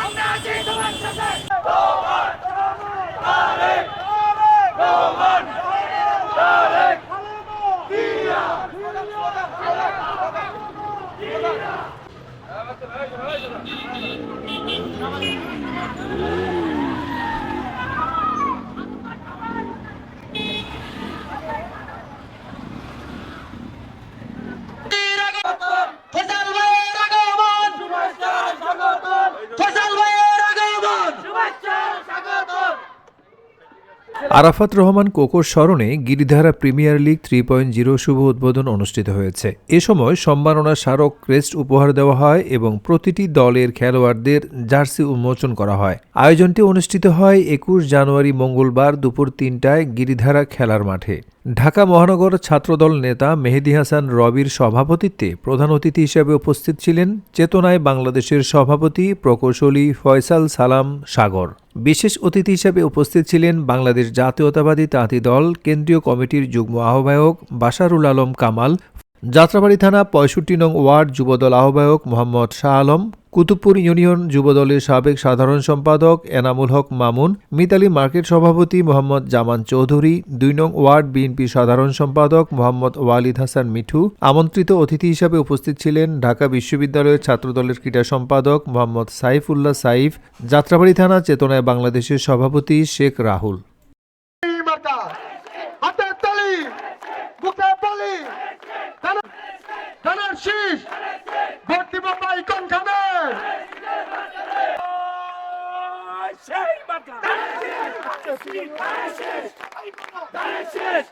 আমরা আছি আরাফাত রহমান কোকোর স্মরণে Giridhara premier league three point zero শুভ উদ্বোধন অনুষ্ঠিত হয়েছে। এ সময় সম্মাননা স্মারক ক্রেস্ট উপহার দেওয়া হয় এবং প্রতিটি দলের খেলোয়াড়দের জার্সি উন্মোচন করা হয়। আয়োজনটি অনুষ্ঠিত হয় একুশ জানুয়ারি মঙ্গলবার দুপুর তিনটায় গিরিধারা খেলার মাঠে। ঢাকা মহানগর ছাত্রদল নেতা মেহেদি হাসান রবির সভাপতিত্বে প্রধান অতিথি হিসেবে উপস্থিত ছিলেন চেতনায় বাংলাদেশের সভাপতি প্রকৌশলী ফয়সাল সালাম সাগর। বিশেষ অতিথি হিসেবে উপস্থিত ছিলেন বাংলাদেশ জাতীয়তাবাদী তাঁতি দল, কেন্দ্রীয় কমিটির যুগ্ম আহ্বায়ক বাশারুল আলম কামাল, যাত্রাবাড়ি থানা পঁয়ষট্টি নং ওয়ার্ড যুবদল আহ্বায়ক মোহাম্মদ শাহ আলম কুতুবপুর ইউনিয়ন যুবদলের সাবেক সাধারণ সম্পাদক এনামুল হক মামুন, মিতালি মার্কেট সভাপতি মোহাম্মদ জামান চৌধুরী, দুই নং ওয়ার্ড বিএনপি সাধারণ সম্পাদক মোহাম্মদ ওয়ালিদ হাসান মিঠু, আমন্ত্রিত অতিথি হিসাবে উপস্থিত ছিলেন ঢাকা বিশ্ববিদ্যালয়ের ছাত্রদলের ক্রীড়া সম্পাদক মোহাম্মদ সাইফুল্লাহ সাইফ, যাত্রাবাড়ি থানা চেতনায় বাংলাদেশের সভাপতি শেখ রাহুল। বাঁচাবেন সেই বাঁচা শেষ।